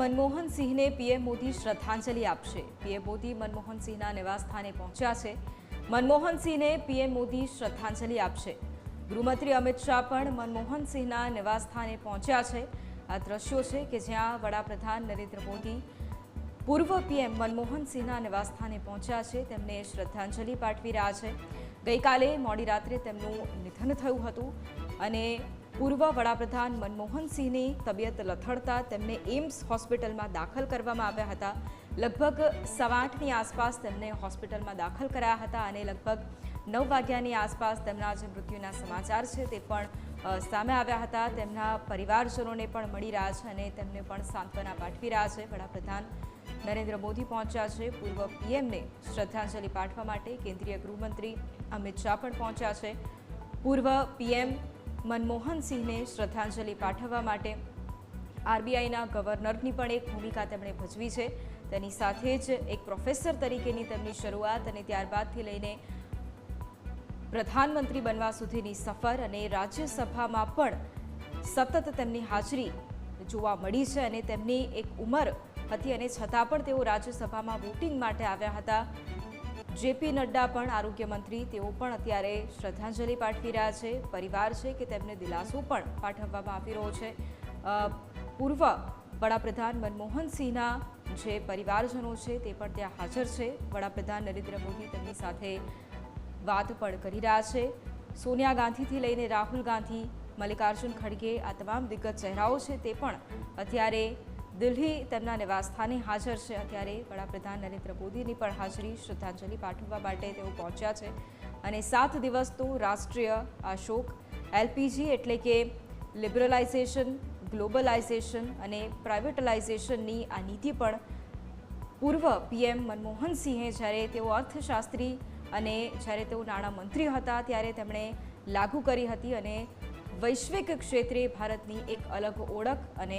મનમોહન સિંહને પીએમ મોદી શ્રદ્ધાંજલિ આપશે. પીએમ મોદી મનમોહન સિંહના નિવાસસ્થાને પહોંચ્યા છે. મનમોહન સિંહને પીએમ મોદી શ્રદ્ધાંજલિ આપશે. ગૃહમંત્રી અમિત શાહ પણ મનમોહન સિંહના નિવાસસ્થાને પહોંચ્યા છે. આ દ્રશ્યો છે કે જ્યાં વડાપ્રધાન નરેન્દ્ર મોદી પૂર્વ પીએમ મનમોહન સિંહના નિવાસસ્થાને પહોંચ્યા છે. તેમને શ્રદ્ધાંજલિ પાઠવી રહ્યા છે. ગઈકાલે મોડી રાત્રે તેમનું નિધન થયું હતું અને પૂર્વ વડાપ્રધાન મનમોહન સિંહની તબિયત લથડતા તેમને એમ્સ હોસ્પિટલમાં દાખલ કરવામાં આવ્યા હતા. લગભગ સવા આઠની આસપાસ તેમને હોસ્પિટલમાં દાખલ કરાયા હતા અને લગભગ નવ વાગ્યાની આસપાસ તેમના જે મૃત્યુના સમાચાર છે તે પણ સામે આવ્યા હતા. તેમના પરિવારજનોને પણ મળી રહ્યા છે અને તેમને પણ સાંત્વના પાઠવી રહ્યા છે. વડાપ્રધાન નરેન્દ્ર મોદી પહોંચ્યા છે. પૂર્વ પીએમને શ્રદ્ધાંજલિ પાઠવા માટે કેન્દ્રીય ગૃહમંત્રી અમિત શાહ પણ પહોંચ્યા છે. પૂર્વ પીએમ મનમોહન સિંહને શ્રદ્ધાંજલિ પાઠવવા માટે આરબીઆઈના ગવર્નરની પણ એક ભૂમિકા તેમણે ભજવી છે. તેની સાથે જ એક પ્રોફેસર તરીકેની તેમની શરૂઆત અને ત્યારબાદથી લઈને પ્રધાનમંત્રી બનવા સુધીની સફર અને રાજ્યસભામાં પણ સતત તેમની હાજરી જોવા મળી છે અને તેમની એક ઉંમર હતી અને છતાં પણ તેઓ રાજ્યસભામાં વોટિંગ માટે આવ્યા હતા. જેપી નડ્ડા પણ આરોગ્ય મંત્રી, તેઓ પણ અત્યારે શ્રદ્ધાંજલિ પાઠવી રહ્યા છે. પરિવાર છે કે તેમને દિલાસો પણ પાઠવવામાં આવી રહ્યો છે. પૂર્વ વડાપ્રધાન મનમોહન સિંહના જે પરિવારજનો છે તે પણ ત્યાં હાજર છે. વડાપ્રધાન નરેન્દ્ર મોદી તેમની સાથે વાત પણ કરી રહ્યા છે. સોનિયા ગાંધીથી લઈને રાહુલ ગાંધી, મલ્લિકાર્જુન ખડગે આ તમામ દિગ્ગજ ચહેરાઓ છે તે પણ અત્યારે દિલ્હી તેમના નિવાસસ્થાને હાજર છે. અત્યારે વડાપ્રધાન નરેન્દ્ર મોદીની પણ હાજરી. શ્રદ્ધાંજલિ પાઠવવા માટે તેઓ પહોંચ્યા છે. અને સાત દિવસનું રાષ્ટ્રીય આ શોક એલપીજી એટલે કે લિબરલાઇઝેશન, ગ્લોબલાઇઝેશન અને પ્રાઇવેટલાઇઝેશનની આ નીતિ પણ પૂર્વ પીએમ મનમોહન સિંહે જ્યારે તેઓ અર્થશાસ્ત્રી અને જ્યારે તેઓ નાણામંત્રી હતા ત્યારે તેમણે લાગુ કરી હતી અને વૈશ્વિક ક્ષેત્રે ભારતની એક અલગ ઓળખ અને